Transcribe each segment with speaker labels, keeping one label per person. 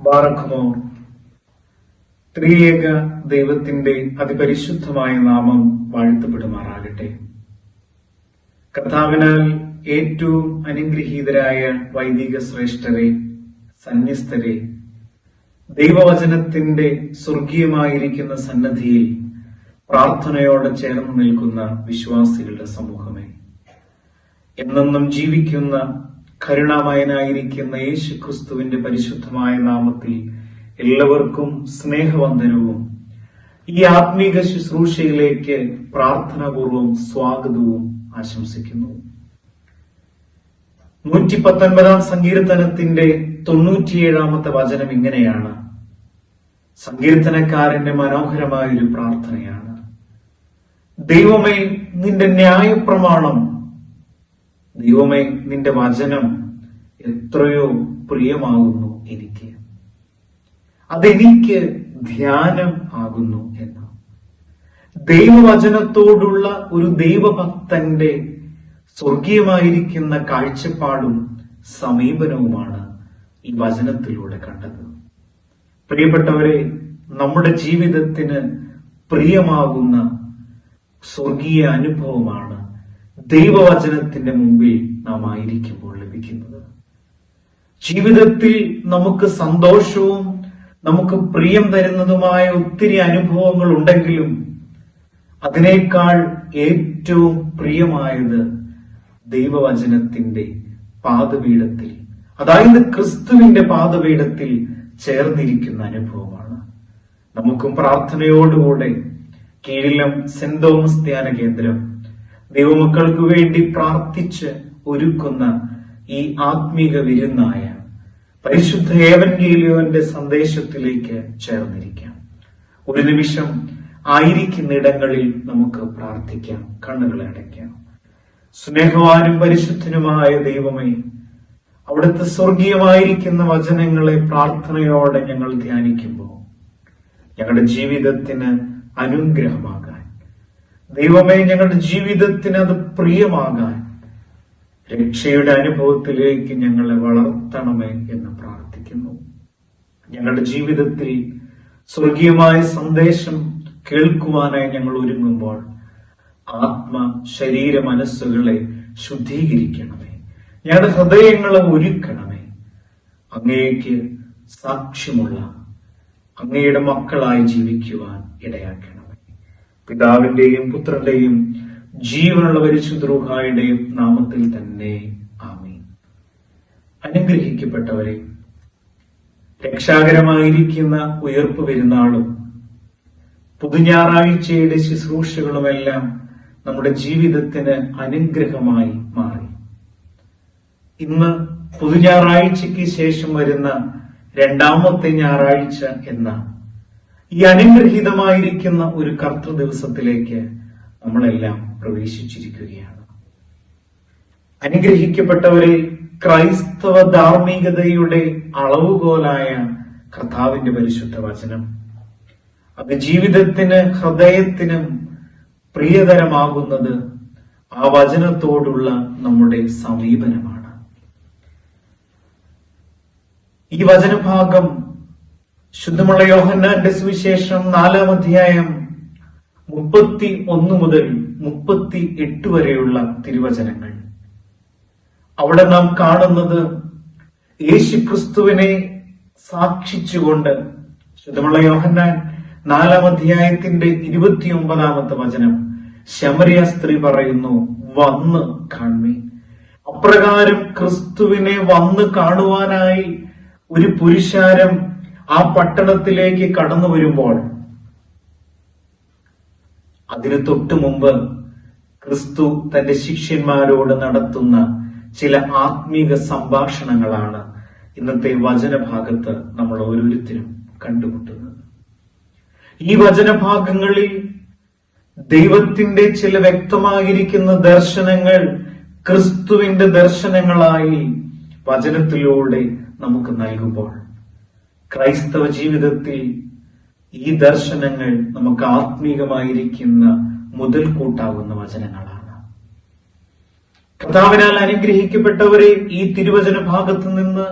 Speaker 1: ബാറക്കുമോ? ത്രിയേക ദൈവത്തിന്റെ അതിപരിശുദ്ധമായ നാമം വാഴ്ത്തപ്പെടുമാറാകട്ടെ. കർത്താവിനാൽ ഏറ്റവും അനുഗ്രഹീതരായ വൈദിക ശ്രേഷ്ഠരെ സന്യസ്തരെ ദൈവവചനത്തിന്റെ സ്വർഗീയമായിരിക്കുന്ന സന്നദ്ധിയിൽ പ്രാർത്ഥനയോടെ ചേർന്ന് നിൽക്കുന്ന വിശ്വാസികളുടെ സമൂഹമേ. എന്നെന്നും ജീവിക്കുന്ന കരുണാമയനായിരിക്കുന്ന യേശു ക്രിസ്തുവിന്റെ പരിശുദ്ധമായ നാമത്തിൽ എല്ലാവർക്കും സ്നേഹവന്ദനവും. ഈ ആത്മീക ശുശ്രൂഷയിലേക്ക് പ്രാർത്ഥനാപൂർവം സ്വാഗതവും ആശംസിക്കുന്നു. നൂറ്റി പത്തൊൻപതാം സങ്കീർത്തനത്തിന്റെ തൊണ്ണൂറ്റിയേഴാമത്തെ വചനം ഇങ്ങനെയാണ്. സങ്കീർത്തനക്കാരന്റെ മനോഹരമായ ഒരു പ്രാർത്ഥനയാണ്. ദൈവമേ നിന്റെ ന്യായപ്രമാണം ദൈവമേ നിന്റെ വചനം എത്രയോ പ്രിയമാകുന്നു എനിക്ക്. അതെനിക്ക് ധ്യാനം ആകുന്നു എന്ന്. ദൈവവചനത്തോടുള്ള ഒരു ദൈവഭക്തന്റെ സ്വർഗീയമായിരിക്കുന്ന കാഴ്ചപ്പാടും സമീപനവുമാണ് ഈ വചനത്തിലൂടെ കണ്ടത്. പ്രിയപ്പെട്ടവരെ നമ്മുടെ ജീവിതത്തിന് പ്രിയമാകുന്ന സ്വർഗീയ അനുഭവമാണ് ദൈവവചനത്തിന്റെ മുമ്പിൽ നാം ആയിരിക്കുമ്പോൾ ലഭിക്കുന്നത്. ജീവിതത്തിൽ നമുക്ക് സന്തോഷവും നമുക്ക് പ്രിയം തരുന്നതുമായ ഒത്തിരി അനുഭവങ്ങൾ ഉണ്ടെങ്കിലും അതിനേക്കാൾ ഏറ്റവും പ്രിയമായത് ദൈവവചനത്തിന്റെ പാദപീഠത്തിൽ അതായത് ക്രിസ്തുവിന്റെ പാദപീഠത്തിൽ ചേർന്നിരിക്കുന്ന അനുഭവമാണ്. നമുക്കും പ്രാർത്ഥനയോടുകൂടെ കീഴിലും സെന്റ് തോമസ് ധ്യാന കേന്ദ്രം ദൈവമക്കൾക്ക് വേണ്ടി പ്രാർത്ഥിച്ച് ഒരുക്കുന്ന ഈ ആത്മീക വിരുന്നായ പരിശുദ്ധ ഏവൻഗേലിയോന്റെ സന്ദേശത്തിലേക്ക് ചേർന്നിരിക്കാം. ഒരു നിമിഷം ആയിരിക്കുന്നിടങ്ങളിൽ നമുക്ക് പ്രാർത്ഥിക്കാം. കണ്ണുകളെ അടയ്ക്കാം. സ്നേഹവാനും പരിശുദ്ധനുമായ ദൈവമേ അവിടുത്തെ സ്വർഗീയമായിരിക്കുന്ന വചനങ്ങളെ പ്രാർത്ഥനയോടെ ഞങ്ങൾ ധ്യാനിക്കുമ്പോൾ ഞങ്ങളുടെ ജീവിതത്തിന് അനുഗ്രഹമാകാൻ ദൈവമേ ഞങ്ങളുടെ ജീവിതത്തിന് അത് പ്രിയമാകാൻ രക്ഷയുടെ അനുഭവത്തിലേക്ക് ഞങ്ങളെ വളർത്തണമേ എന്ന് പ്രാർത്ഥിക്കുന്നു. ഞങ്ങളുടെ ജീവിതത്തിൽ സ്വർഗീയമായ സന്ദേശം കേൾക്കുവാനായി ഞങ്ങൾ ഒരുങ്ങുമ്പോൾ ആത്മ ശരീര മനസ്സുകളെ ശുദ്ധീകരിക്കണമേ. ഞങ്ങളുടെ ഹൃദയങ്ങളെ ഒരുക്കണമേ. അങ്ങേക്ക് സാക്ഷ്യമുള്ള അങ്ങയുടെ മക്കളായി ജീവിക്കുവാൻ ഇടയാക്കണമേ. പിതാവിന്റെയും പുത്രന്റെയും ജീവനുള്ള പരിശുദ്രൂഹായുടെയും നാമത്തിൽ തന്നെ. ആമീൻ. അനുഗ്രഹിക്കപ്പെട്ടവരെ രക്ഷാകരമായിരിക്കുന്ന ഉയർപ്പ് പെരുന്നാളും പുതുഞാറാഴ്ചയുടെ ശുശ്രൂഷകളുമെല്ലാം നമ്മുടെ ജീവിതത്തിന് അനുഗ്രഹമായി മാറി. ഇന്ന് പുതുഞാറാഴ്ചയ്ക്ക് ശേഷം വരുന്ന രണ്ടാമത്തെ ഞായറാഴ്ച എന്ന ഈ അനുഗ്രഹീതമായിരിക്കുന്ന ഒരു കർത്തൃ ദിവസത്തിലേക്ക് നമ്മളെല്ലാം പ്രവേശിച്ചിരിക്കുകയാണ്. അനുഗ്രഹിക്കപ്പെട്ടവരെ ക്രൈസ്തവ ധാർമ്മികതയുടെ അളവുകോലായ കർത്താവിന്റെ പരിശുദ്ധ വചനം. അത് ജീവിതത്തിന് ഹൃദയത്തിനും പ്രിയതരമാകുന്നത് ആ വചനത്തോടുള്ള നമ്മുടെ സമീപനമാണ്. ഈ വചനഭാഗം ശുദ്ധമുള്ള യോഹന്നാന്റെ സുവിശേഷം നാലാം അധ്യായം മുപ്പത്തി ഒന്ന് മുതൽ മുപ്പത്തി എട്ട് വരെയുള്ള തിരുവചനങ്ങൾ. അവിടെ നാം കാണുന്നത് യേശു ക്രിസ്തുവിനെ സാക്ഷിച്ചുകൊണ്ട് ശുദ്ധമുള്ള യോഹന്നാൻ നാലാം അധ്യായത്തിന്റെ ഇരുപത്തിയൊമ്പതാമത്തെ വചനം ശമരിയ സ്ത്രീ പറയുന്നു വന്ന് കാൺമേ അപ്രകാരം ക്രിസ്തുവിനെ വന്ന് കാണുവാനായി ഒരു പുരുഷാരം ആ പട്ടണത്തിലേക്ക് കടന്നു വരുമ്പോൾ അതിനു തൊട്ടു മുമ്പ് ക്രിസ്തു തന്റെ ശിഷ്യന്മാരോട് നടത്തുന്ന ചില ആത്മീക സംഭാഷണങ്ങളാണ് ഇന്നത്തെ വചനഭാഗത്ത് നമ്മൾ ഓരോരുത്തരും കണ്ടുമുട്ടുന്നത്. ഈ വചനഭാഗങ്ങളിൽ ദൈവത്തിന്റെ ചില വ്യക്തമായിരിക്കുന്ന ദർശനങ്ങൾ ക്രിസ്തുവിന്റെ ദർശനങ്ങളായി വചനത്തിലൂടെ നമുക്ക് നൽകുമ്പോൾ ക്രൈസ്തവ ജീവിതത്തിൽ ഈ ദർശനങ്ങൾ നമുക്ക് ആത്മീകമായിരിക്കുന്ന മുതൽക്കൂട്ടാകുന്ന വചനങ്ങളാണ്. കർത്താവിനാൽ അനുഗ്രഹിക്കപ്പെട്ടവരെ ഈ തിരുവചന ഭാഗത്ത് നിന്ന്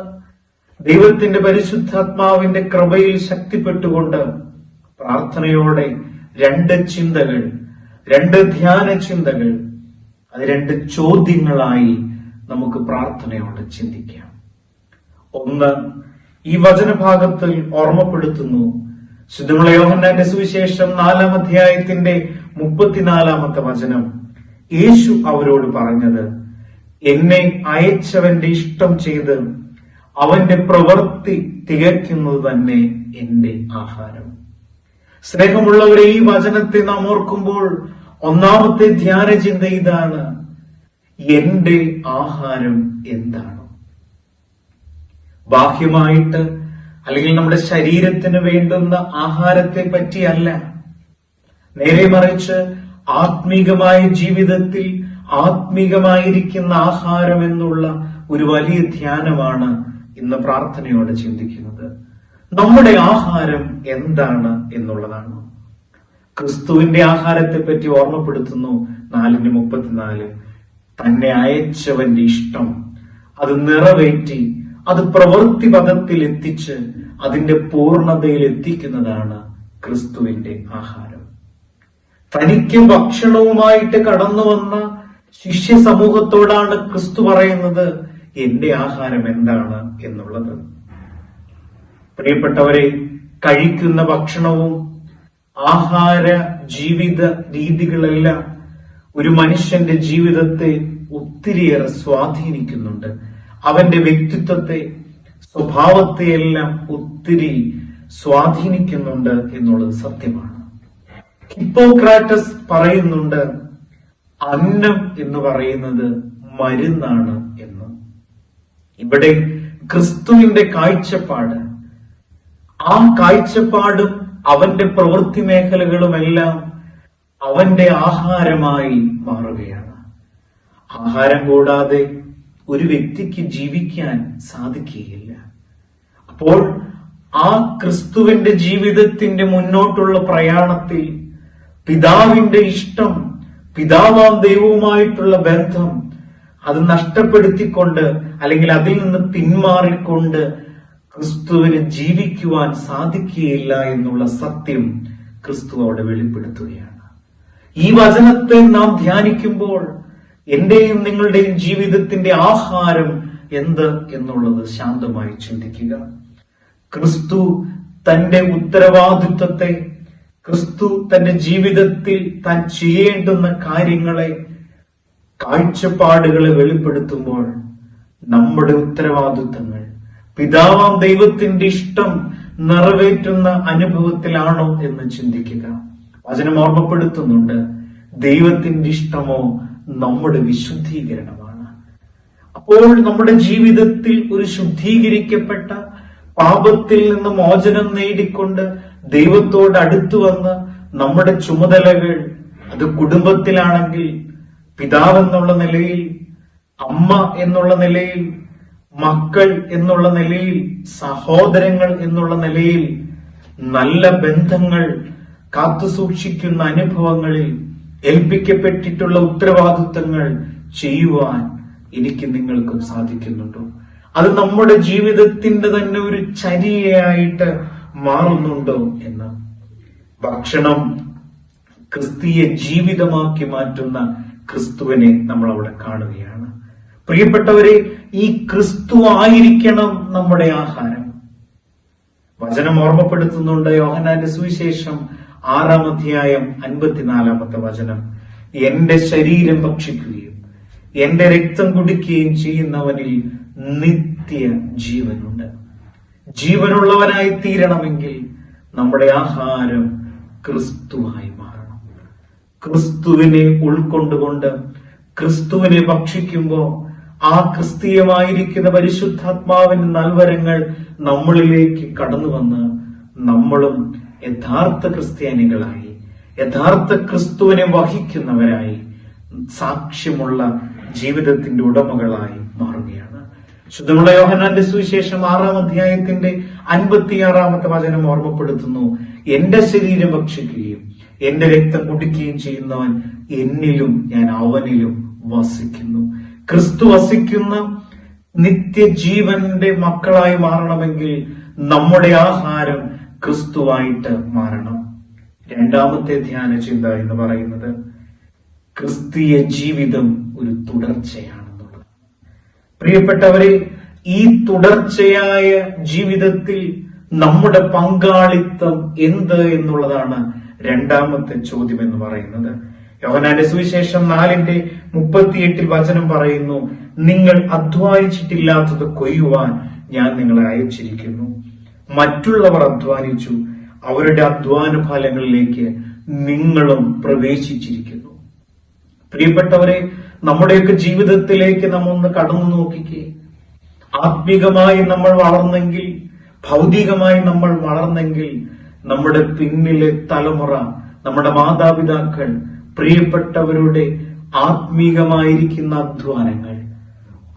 Speaker 1: ദൈവത്തിന്റെ പരിശുദ്ധാത്മാവിന്റെ കൃപയിൽ ശക്തിപ്പെട്ടുകൊണ്ട് പ്രാർത്ഥനയോടെ രണ്ട് ചിന്തകൾ രണ്ട് ധ്യാന ചിന്തകൾ അത് രണ്ട് ചോദ്യങ്ങളായി നമുക്ക് പ്രാർത്ഥനയോടെ ചിന്തിക്കാം. ഒന്ന് ഈ വചനഭാഗത്തിൽ ഓർമ്മപ്പെടുത്തുന്നു. ശുദ്ധമുള്ള യോഹന്നാന്റെ സുവിശേഷം നാലാം അധ്യായത്തിന്റെ മുപ്പത്തിനാലാമത്തെ വചനം. യേശു അവരോട് പറഞ്ഞത് എന്നെ അയച്ചവന്റെ ഇഷ്ടം ചെയ്ത് അവന്റെ പ്രവൃത്തി തികയ്ക്കുന്നത് തന്നെ എന്റെ ആഹാരം. സ്നേഹമുള്ളവരെ ഈ വചനത്തെ നാം ഓർക്കുമ്പോൾ ഒന്നാമത്തെ ധ്യാന ചിന്ത ഇതാണ് എന്റെ ആഹാരം എന്താണ്? ബാഹ്യമായിട്ട് അല്ലെങ്കിൽ നമ്മുടെ ശരീരത്തിന് വേണ്ടുന്ന ആഹാരത്തെ പറ്റിയല്ല. നേരെ മറിച്ച് ആത്മീകമായ ജീവിതത്തിൽ ആത്മീകമായിരിക്കുന്ന ആഹാരം എന്നുള്ള ഒരു വലിയ ധ്യാനമാണ് ഇന്ന് പ്രാർത്ഥനയോടെ ചിന്തിക്കുന്നത്. നമ്മുടെ ആഹാരം എന്താണ് എന്നുള്ളതാണ്. ക്രിസ്തുവിന്റെ ആഹാരത്തെ പറ്റി ഓർമ്മപ്പെടുത്തുന്നു നാലിന് മുപ്പത്തിനാല്. തന്നെ അയച്ചവന്റെ ഇഷ്ടം അത് നിറവേറ്റി അത് പ്രവൃത്തി പദത്തിൽ എത്തിച്ച് അതിന്റെ പൂർണതയിൽ എത്തിക്കുന്നതാണ് ക്രിസ്തുവിന്റെ ആഹാരം. തനിക്ക് ഭക്ഷണവുമായിട്ട് കടന്നു വന്ന ശിഷ്യ സമൂഹത്തോടാണ് ക്രിസ്തു പറയുന്നത് എന്റെ ആഹാരം എന്താണ് എന്നുള്ളത്? പ്രിയപ്പെട്ടവരെ കഴിക്കുന്ന ഭക്ഷണവും ആഹാര ജീവിത രീതികളെല്ലാം ഒരു മനുഷ്യന്റെ ജീവിതത്തെ ഒത്തിരിയേറെ സ്വാധീനിക്കുന്നുണ്ട്. അവന്റെ വ്യക്തിത്വത്തെ സ്വഭാവത്തെയെല്ലാം ഒത്തിരി സ്വാധീനിക്കുന്നുണ്ട് എന്നുള്ളത് സത്യമാണ്. ഹിപ്പോക്രാറ്റസ് പറയുന്നുണ്ട് അന്നം എന്ന് പറയുന്നത് മരുന്നാണ് എന്ന്. ഇവിടെ ക്രിസ്തുവിന്റെ കാഴ്ചപ്പാട് ആ കാഴ്ചപ്പാടും അവന്റെ പ്രവൃത്തി മേഖലകളുമെല്ലാം അവന്റെ ആഹാരമായി മാറുകയാണ്. ആഹാരം കൂടാതെ ഒരു വ്യക്തിക്ക് ജീവിക്കാൻ സാധിക്കുകയില്ല. അപ്പോൾ ആ ക്രിസ്തുവിന്റെ ജീവിതത്തിന്റെ മുന്നോട്ടുള്ള പ്രയാണത്തിൽ പിതാവിന്റെ ഇഷ്ടം പിതാവാം ദൈവവുമായിട്ടുള്ള ബന്ധം അത് നഷ്ടപ്പെടുത്തിക്കൊണ്ട് അല്ലെങ്കിൽ അതിൽ നിന്ന് പിന്മാറിക്കൊണ്ട് ക്രിസ്തുവിന് ജീവിക്കുവാൻ സാധിക്കുകയില്ല എന്നുള്ള സത്യം ക്രിസ്തു അവിടെ വെളിപ്പെടുത്തുകയാണ്. ഈ വചനത്തെ നാം ധ്യാനിക്കുമ്പോൾ എന്റെയും നിങ്ങളുടെയും ജീവിതത്തിന്റെ ആഹാരം എന്ത് എന്നുള്ളത് ശാന്തമായി ചിന്തിക്കുക. ക്രിസ്തു തന്റെ ഉത്തരവാദിത്വത്തെ ക്രിസ്തു തന്റെ ജീവിതത്തിൽ താൻ ചെയ്യേണ്ടുന്ന കാര്യങ്ങളെ കാഴ്ചപ്പാടുകളെ വെളിപ്പെടുത്തുമ്പോൾ നമ്മുടെ ഉത്തരവാദിത്വങ്ങൾ പിതാവാം ദൈവത്തിന്റെ ഇഷ്ടം നിറവേറ്റുന്ന അനുഭവത്തിലാണോ എന്ന് ചിന്തിക്കുക. വചനം ഓർമ്മപ്പെടുത്തുന്നുണ്ട് ദൈവത്തിന്റെ ഇഷ്ടമോ നമ്മുടെ വിശുദ്ധീകരണമാണ്. അപ്പോൾ നമ്മുടെ ജീവിതത്തിൽ ഒരു ശുദ്ധീകരിക്കപ്പെട്ട പാപത്തിൽ നിന്ന് മോചനം നേടിക്കൊണ്ട് ദൈവത്തോട് അടുത്തു വന്ന് നമ്മുടെ ചുമതലകൾ അത് കുടുംബത്തിലാണെങ്കിൽ പിതാവ് എന്നുള്ള നിലയിൽ അമ്മ എന്നുള്ള നിലയിൽ മക്കൾ എന്നുള്ള നിലയിൽ സഹോദരങ്ങൾ എന്നുള്ള നിലയിൽ നല്ല ബന്ധങ്ങൾ കാത്തുസൂക്ഷിക്കുന്ന അനുഭവങ്ങളിൽ ഏൽപ്പിക്കപ്പെട്ടിട്ടുള്ള ഉത്തരവാദിത്തങ്ങൾ ചെയ്യുവാൻ എനിക്ക് നിങ്ങൾക്കും സാധിക്കുന്നുണ്ടോ? അത് നമ്മുടെ ജീവിതത്തിന്റെ തന്നെ ഒരു ചര്യയായിട്ട് മാറുന്നുണ്ടോ എന്ന്? ഭക്ഷണം ക്രിസ്തീയ ജീവിതമാക്കി മാറ്റുന്ന ക്രിസ്തുവിനെ നമ്മൾ അവിടെ കാണുകയാണ്. പ്രിയപ്പെട്ടവരെ ഈ ക്രിസ്തു ആയിരിക്കണം നമ്മുടെ ആഹാരം. വചനം ഓർമ്മപ്പെടുത്തുന്നുണ്ട് യോഹനാന്റെ സുവിശേഷം ആറാം അധ്യായം അൻപത്തിനാലാമത്തെ വചനം. എന്റെ ശരീരം ഭക്ഷിക്കുകയും എന്റെ രക്തം കുടിക്കുകയും ചെയ്യുന്നവനിൽ നിത്യ ജീവനുണ്ട്. ജീവനുള്ളവനായി തീരണമെങ്കിൽ നമ്മുടെ ആഹാരം ക്രിസ്തുവായി മാറണം. ക്രിസ്തുവിനെ ഉൾക്കൊണ്ടുകൊണ്ട് ക്രിസ്തുവിനെ ഭക്ഷിക്കുമ്പോൾ ആ ക്രിസ്തീയമായിരിക്കുന്ന പരിശുദ്ധാത്മാവിന്റെ നൽവരങ്ങൾ നമ്മളിലേക്ക് കടന്നു വന്ന് നമ്മളും യഥാർത്ഥ ക്രിസ്ത്യാനികളായി യഥാർത്ഥ ക്രിസ്തുവിനെ വഹിക്കുന്നവരായി സാക്ഷ്യമുള്ള ജീവിതത്തിന്റെ ഉടമകളായി മാറുകയാണ്. ശുദ്ധമുള്ള യോഹനാന്റെ സുവിശേഷം ആറാം അധ്യായത്തിന്റെ അൻപത്തിയാറാമത്തെ വചനം ഓർമ്മപ്പെടുത്തുന്നു. എന്റെ ശരീരം ഭക്ഷിക്കുകയും എന്റെ രക്തം കുടിക്കുകയും ചെയ്യുന്നവൻ എന്നിലും ഞാൻ അവനിലും വസിക്കുന്നു. ക്രിസ്തു വസിക്കുന്ന നിത്യജീവന്റെ മക്കളായി മാറണമെങ്കിൽ നമ്മുടെ ആഹാരം ക്രിസ്തുവായിട്ട് മാറണം. രണ്ടാമത്തെ ധ്യാന ചിന്ത എന്ന് പറയുന്നത് ക്രിസ്തീയ ജീവിതം ഒരു തുടർച്ചയാണെന്നുള്ളത്. പ്രിയപ്പെട്ടവരെ ഈ തുടർച്ചയായ ജീവിതത്തിൽ നമ്മുടെ പങ്കാളിത്തം എന്ത് എന്നുള്ളതാണ് രണ്ടാമത്തെ ചോദ്യം എന്ന് പറയുന്നത്. യോഹനാന്റെ സുവിശേഷം നാലിന്റെ മുപ്പത്തിയെട്ടിൽ വചനം പറയുന്നു നിങ്ങൾ അധ്വാനിച്ചിട്ടില്ലാത്തത് കൊയ്യുവാൻ ഞാൻ നിങ്ങളെ അയച്ചിരിക്കുന്നു. മറ്റുള്ളവർ അധ്വാനിച്ചു. അവരുടെ അധ്വാന ഫലങ്ങളിലേക്ക് നിങ്ങളും പ്രവേശിച്ചിരിക്കുന്നു. പ്രിയപ്പെട്ടവരെ നമ്മുടെയൊക്കെ ജീവിതത്തിലേക്ക് നമ്മ ഒന്ന് കടന്നു നോക്കിക്കേ. ആത്മീകമായി നമ്മൾ വളർന്നെങ്കിൽ ഭൗതികമായി നമ്മൾ വളർന്നെങ്കിൽ നമ്മുടെ പിന്നിലെ തലമുറ നമ്മുടെ മാതാപിതാക്കൾ പ്രിയപ്പെട്ടവരുടെ ആത്മീകമായിരിക്കുന്ന അധ്വാനങ്ങൾ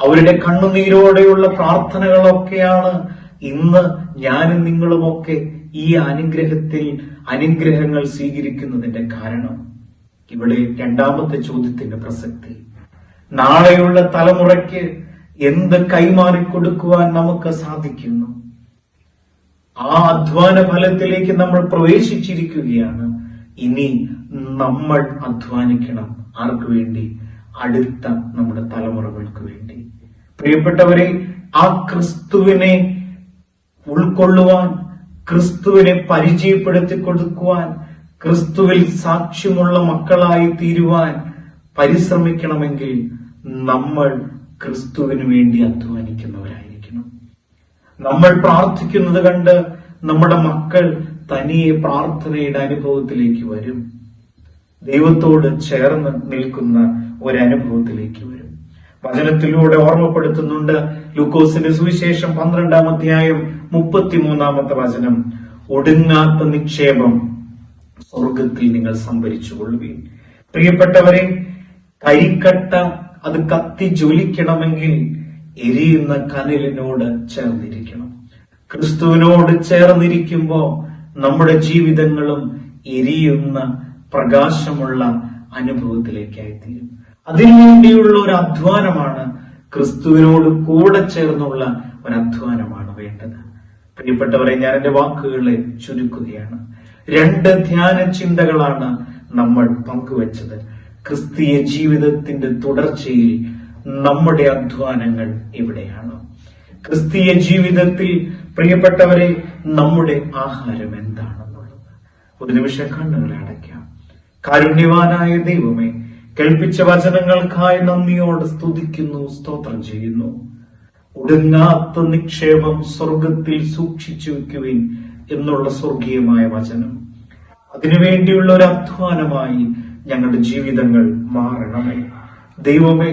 Speaker 1: അവരുടെ കണ്ണുനീരോടെയുള്ള പ്രാർത്ഥനകളൊക്കെയാണ് ഇന്ന് ഞാനും നിങ്ങളുമൊക്കെ ഈ അനുഗ്രഹത്തിൽ അനുഗ്രഹങ്ങൾ സ്വീകരിക്കുന്നതിന്റെ കാരണം ഇവിടെ രണ്ടാമത്തെ ചോദ്യത്തിന്റെ പ്രസക്തി. നാളെയുള്ള തലമുറയ്ക്ക് എന്ത് കൈമാറി കൊടുക്കുവാൻ നമുക്ക് സാധിക്കുന്നു? ആ അധ്വാന ഫലത്തിലേക്ക് നമ്മൾ പ്രവേശിച്ചിരിക്കുകയാണ്. ഇനി നമ്മൾ അധ്വാനിക്കണം ആർക്കു വേണ്ടി? അടുത്ത നമ്മുടെ തലമുറകൾക്ക് വേണ്ടി. പ്രിയപ്പെട്ടവരെ ആ ക്രിസ്തുവിനെ ഉൾക്കൊള്ളുവാൻ ക്രിസ്തുവിനെ പരിചയപ്പെടുത്തി കൊടുക്കുവാൻ ക്രിസ്തുവിൽ സാക്ഷ്യമുള്ള മക്കളായി തീരുവാൻ പരിശ്രമിക്കണമെങ്കിൽ നമ്മൾ ക്രിസ്തുവിന് വേണ്ടി അധ്വാനിക്കുന്നവരായിരിക്കണം. നമ്മൾ പ്രാർത്ഥിക്കുന്നത് കണ്ട് നമ്മുടെ മക്കൾ തനിയെ പ്രാർത്ഥനയുടെ അനുഭവത്തിലേക്ക് വരും. ദൈവത്തോട് ചേർന്ന് നിൽക്കുന്ന ഒരനുഭവത്തിലേക്ക് വരും. വചനത്തിലൂടെ ഓർമ്മപ്പെടുത്തുന്നുണ്ട് ലൂക്കോസിന്റെ സുവിശേഷം പന്ത്രണ്ടാം അധ്യായം മുപ്പത്തിമൂന്നാമത്തെ വചനം. ഒടുങ്ങാത്ത നിക്ഷേപം സ്വർഗത്തിൽ നിങ്ങൾ സംഭരിച്ചു കൊള്ളുകയും പ്രിയപ്പെട്ടവരെ കരിക്കട്ട അത് കത്തി ജ്വലിക്കണമെങ്കിൽ എരിയുന്ന കനലിനോട് ചേർന്നിരിക്കണം. ക്രിസ്തുവിനോട് ചേർന്നിരിക്കുമ്പോൾ നമ്മുടെ ജീവിതങ്ങളും എരിയുന്ന പ്രകാശമുള്ള അനുഭവത്തിലേക്കായി തീരും അതിനുവേണ്ടിയുള്ള ഒരു അധ്വാനമാണ് ക്രിസ്തുവിനോട് കൂടെ ചേർന്നുള്ള ഒരു അധ്വാനമാണ് വേണ്ടത്. പ്രിയപ്പെട്ടവരെ ഞാൻ എന്റെ വാക്കുകളെ ചുരുക്കുകയാണ്. രണ്ട് ധ്യാന ചിന്തകളാണ് നമ്മൾ പങ്കുവച്ചത്. ക്രിസ്തീയ ജീവിതത്തിന്റെ തുടർച്ചയിൽ നമ്മുടെ അധ്വാനങ്ങൾ എവിടെയാണ് ക്രിസ്തീയ ജീവിതത്തിൽ പ്രിയപ്പെട്ടവരെ നമ്മുടെ ആഹാരം എന്താണെന്നുള്ളത്. ഒരു നിമിഷം കണ്ണുകളെ അടയ്ക്കാം. കാരുണ്യവാനായ ദൈവമേ കേൾപ്പിച്ച വചനങ്ങൾക്കായി നന്ദിയോട് സ്തുതിക്കുന്നു സ്തോത്രം ചെയ്യുന്നു. ഒടുങ്ങാത്ത നിക്ഷേപം സ്വർഗത്തിൽ സൂക്ഷിച്ചു വെക്കുവിൻ എന്നുള്ള സ്വർഗീയമായ വചനം. അതിനുവേണ്ടിയുള്ള ഒരു അധ്വാനമായി ഞങ്ങളുടെ ജീവിതങ്ങൾ മാറണമേ. ദൈവമേ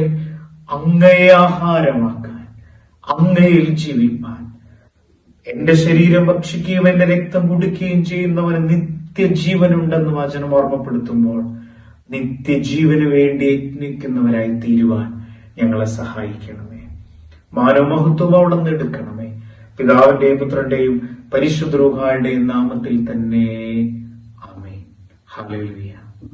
Speaker 1: അങ്ങയെ ആഹാരമാക്കാൻ അങ്ങയിൽ ജീവിപ്പാൻ എന്റെ ശരീരം ഭക്ഷിക്കുകയും എന്റെ രക്തം കുടിക്കുകയും ചെയ്യുന്നവന് നിത്യജീവനുണ്ടെന്ന് വചനം ഓർമ്മപ്പെടുത്തുമ്പോൾ നിത്യജീവന് വേണ്ടി യജ്ഞിക്കുന്നവരായി തീരുവാൻ ഞങ്ങളെ സഹായിക്കണമേ. മാനവമഹത്വം അവിടെ നിന്ന് എടുക്കണമേ. പിതാവിന്റെയും പുത്രന്റെയും പരിശുദ്ധ നാമത്തിൽ തന്നെ. ആമേ ഹല്ലേലൂയ.